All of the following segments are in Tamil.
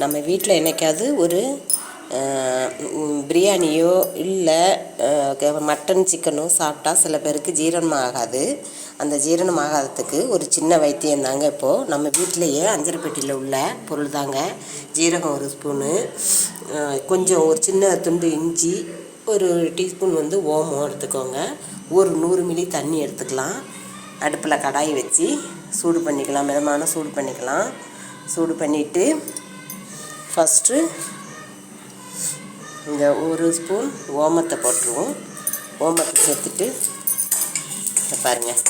நம்ம வீட்டில் என்றைக்காவது ஒரு பிரியாணியோ இல்லை மட்டன் சிக்கனோ சாப்பிட்டா சில பேருக்கு ஜீரணம் ஆகாது. அந்த ஜீரணம் ஆகாததுக்கு ஒரு சின்ன வைத்தியம் தாங்க இப்போது நம்ம வீட்டிலையே அஞ்சரைப்பெட்டியில் உள்ள பொருள் தாங்க. ஜீரகம் ஒரு ஸ்பூனு கொஞ்சம் ஒரு சின்ன துண்டு இஞ்சி ஒரு டீஸ்பூன் வந்து ஓமம் எடுத்துக்கோங்க. ஒரு நூறு மில்லி தண்ணி எடுத்துக்கலாம். அடுப்பில் கடாய் வச்சு சூடு பண்ணிக்கலாம். மிதமான சூடு பண்ணிக்கலாம். சூடு பண்ணிவிட்டு ஃபஸ்ட்டு இந்த ஒரு ஸ்பூன் ஓமத்தை போட்டுருவோம். ஓமத்தை சேர்த்துட்டு பாருங்கள்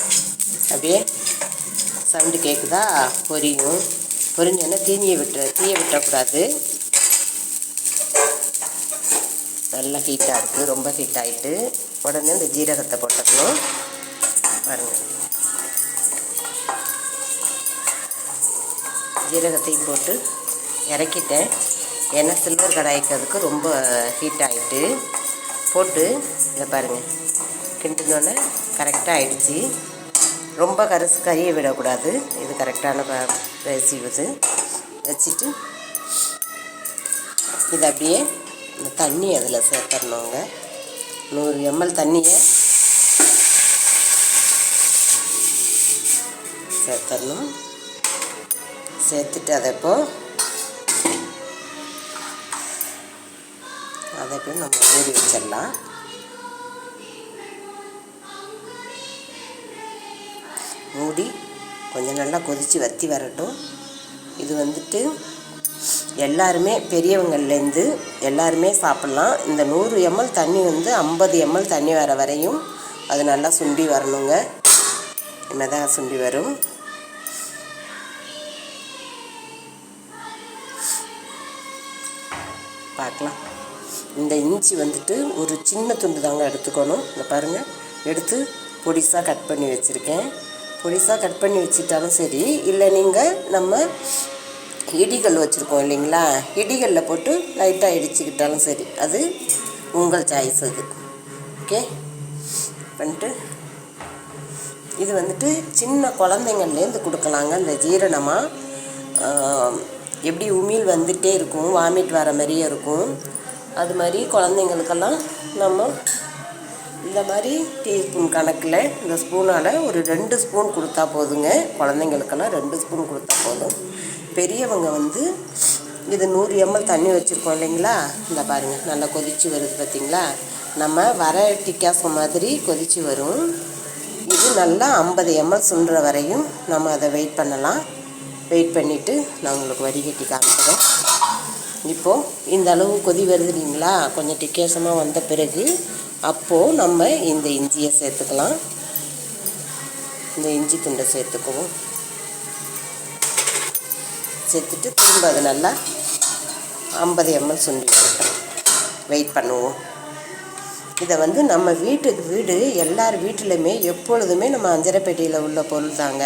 அப்படியே சவுண்டு கேட்குதா பொரியும். பொரிஞ்சோன்னா தீனியை விட்டுற தீயை விட்டக்கூடாது. நல்லா ஹீட்டாக இருக்குது ரொம்ப ஹீட் ஆகிட்டு உடனே இந்த ஜீரகத்தை போட்டுக்கணும் பாருங்கள் ஜீரகத்தையும் போட்டு இறக்கிட்டேன். ஏன்னா சில்வர் கடாய்க்கிறதுக்கு ரொம்ப ஹீட் ஆகிட்டு போட்டு இதை பாருங்கள் கிண்டினோடனே கரெக்டாக ஆயிடுச்சு. ரொம்ப கரிசு கறியை விடக்கூடாது. இது கரெக்டான இது. வச்சுட்டு இது அப்படியே இந்த தண்ணி அதில் சேர்த்துடணுங்க. நூறு எம்எல் தண்ணியை சேர்த்துடணும். சேர்த்துட்டு அதை இப்போ அதை நம்ம மூடி வச்சிடலாம். மூடி கொஞ்சம் நல்லா கொதித்து வற்றி வரட்டும். இது வந்துட்டு எல்லாருமே பெரியவங்கள்லேருந்து எல்லாருமே சாப்பிட்லாம். இந்த நூறு எம்எல் தண்ணி வந்து ஐம்பது எம்எல் தண்ணி வர வரையும் அது நல்லா சுண்டி வரணுங்க. இனிமேதான் சுண்டி வரும். பார்க்கலாம். இந்த இஞ்சி வந்துட்டு ஒரு சின்ன துண்டு தாங்க எடுத்துக்கணும். இந்த பாருங்கள் எடுத்து பொடிசாக கட் பண்ணி வச்சுருக்கேன். பொடிசாக கட் பண்ணி வச்சுட்டாலும் சரி இல்லை நீங்கள் நம்ம இடிகள் வச்சுருக்கோம் இல்லைங்களா? இடிகளில் போட்டு லைட்டாக இடிச்சுக்கிட்டாலும் சரி அது உங்கள் சாய்ஸ் அது. ஓகே பண்ணிட்டு இது வந்துட்டு சின்ன குழந்தைங்கள்லேருந்து கொடுக்கலாங்க. இந்த ஜீரணமாக எப்படி உமிழ் வந்துகிட்டே இருக்கும் வாமிட் வர மாதிரியே இருக்கும். அது மாதிரி குழந்தைங்களுக்கெல்லாம் நம்ம இந்த மாதிரி டீஸ்பூன் கணக்கில் இந்த ஸ்பூனால் ஒரு ரெண்டு ஸ்பூன் கொடுத்தா போதுங்க. குழந்தைங்களுக்கெல்லாம் ரெண்டு ஸ்பூன் கொடுத்தா போதும். பெரியவங்க வந்து இது நூறு எம்எல் தண்ணி வச்சுருக்கோம் இல்லைங்களா? இந்த பாருங்கள் நல்லா கொதித்து வருது பார்த்தீங்களா நம்ம வர டிக்காசம் மாதிரி கொதித்து வரும். இது நல்லா ஐம்பது எம்எல் சுண்டுற வரையும் நம்ம அதை வெயிட் பண்ணலாம். வெயிட் பண்ணிவிட்டு நான் உங்களுக்கு வடிகட்டி காமிக்கிறேன். இப்போது இந்த அளவு கொதி வருது இல்லைங்களா? கொஞ்சம் டிக்கேசமாக வந்த பிறகு அப்போது நம்ம இந்த இஞ்சியை சேர்த்துக்கலாம். இந்த இஞ்சி துண்டை சேர்த்துக்குவோம். சேர்த்துட்டு திரும்ப அது நல்லா ஐம்பது எம்எல் சுண்டி வெயிட் பண்ணுவோம். இதை வந்து நம்ம வீட்டுக்கு வீடு எல்லார் வீட்டிலையுமே எப்பொழுதுமே நம்ம அஞ்சரைப்பேட்டையில் உள்ள பொருள் தாங்க.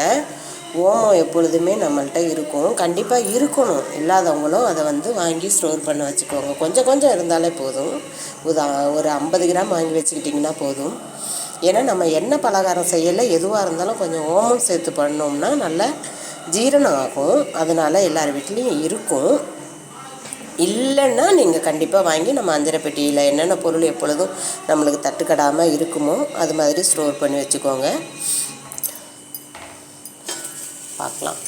ஓமம் எப்பொழுதுமே நம்மள்கிட்ட இருக்கும். கண்டிப்பாக இருக்கணும். இல்லாதவங்களும் அதை வந்து வாங்கி ஸ்டோர் பண்ண வச்சுக்கோங்க. கொஞ்சம் கொஞ்சம் இருந்தாலே போதும். உதா ஒரு ஐம்பது கிராம் வாங்கி வச்சுக்கிட்டிங்கன்னா போதும். ஏன்னா நம்ம என்ன பலகாரம் செய்யலை எதுவாக இருந்தாலும் கொஞ்சம் ஓமம் சேர்த்து பண்ணோம்னா நல்லா ஜீரணம் ஆகும். அதனால் எல்லார் வீட்லேயும் இருக்கும். இல்லைன்னா நீங்கள் கண்டிப்பாக வாங்கி நம்ம அஞ்சரை பெட்டியில் என்னென்ன பொருள் எப்பொழுதும் நம்மளுக்கு தட்டுக்கடாமல் இருக்குமோ அது மாதிரி ஸ்டோர் பண்ணி வச்சுக்கோங்க. பார்க்கலாம்.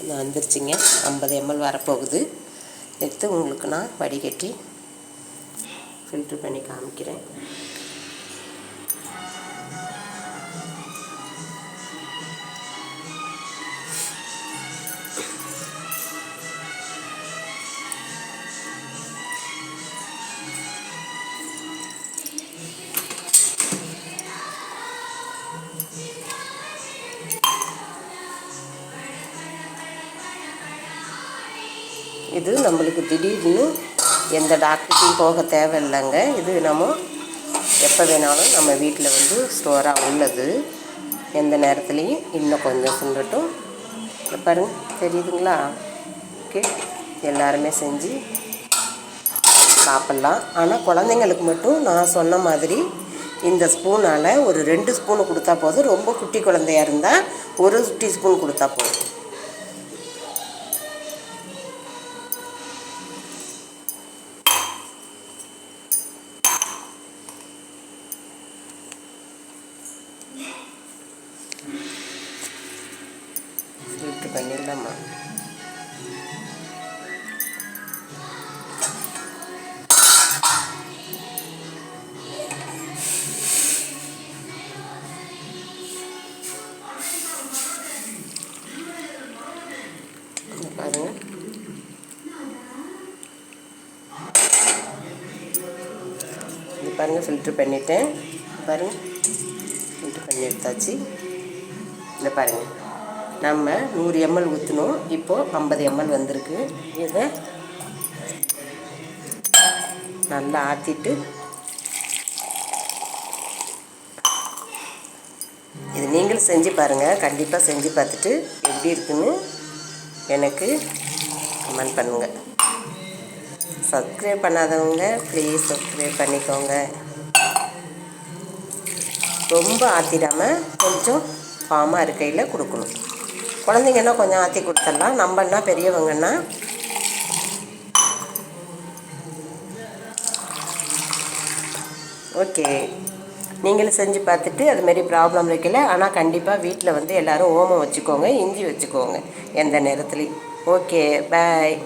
இன்னும் வந்துருச்சுங்க ஐம்பது எம்எல் வரப்போகுது. எடுத்து உங்களுக்கு நான் வடிகட்டி ஃபில்ட்ரு பண்ணி காமிக்கிறேன். இது நம்மளுக்கு திடீர்னு எந்த டாக்டருக்கும் போக தேவையில்லைங்க. இது நம்ம எப்போ வேணாலும் நம்ம வீட்டில் வந்து ஸ்டோராக உள்ளது. எந்த நேரத்துலையும் இன்னும் கொஞ்சம் சுண்டட்டும் பாருங்க தெரியுதுங்களா? ஓகே எல்லாருமே செஞ்சு சாப்பிட்லாம். ஆனால் குழந்தைங்களுக்கு மட்டும் நான் சொன்ன மாதிரி இந்த ஸ்பூனால் ஒரு ரெண்டு ஸ்பூனு கொடுத்தா போதும். ரொம்ப குட்டி குழந்தையா இருந்தால் ஒரு டீஸ்பூன் கொடுத்தா போதும். பாருங்கள் ஃபில்ட்ரு பண்ணிட்டேன். பாருங்கள் ஃபில்ட்ரு பண்ணி எடுத்தாச்சு. இந்த பாருங்கள் நம்ம நூறு எம்எல் ஊற்றணும் இப்போது ஐம்பது எம்எல் வந்திருக்கு. இதை நல்லா ஆற்றிட்டு இது நீங்களும் செஞ்சு பாருங்கள் கண்டிப்பாக செஞ்சு பார்த்துட்டு எப்படி இருக்குன்னு எனக்கு கமெண்ட் பண்ணுங்கள் சப்ஸ்கிரைப் பண்ணாதவங்க ப்ளீஸ் சப்ஸ்கிரைப் பண்ணிக்கோங்க. ரொம்ப ஆற்றிடாமல் கொஞ்சம் ஃபார்மாக இருக்கையில் கொடுக்கணும். குழந்தைங்கன்னா கொஞ்சம் ஆற்றி கொடுத்துடலாம் நம்மன்னா பெரியவங்கன்னா? ஓகே நீங்களும் செஞ்சு பார்த்துட்டு அதுமாரி ப்ராப்ளம் இருக்கல ஆனால் கண்டிப்பாக வீட்டில் வந்து எல்லோரும் ஓமம் வச்சுக்கோங்க இஞ்சி வச்சுக்கோங்க எந்த நேரத்துலையும். Okay bye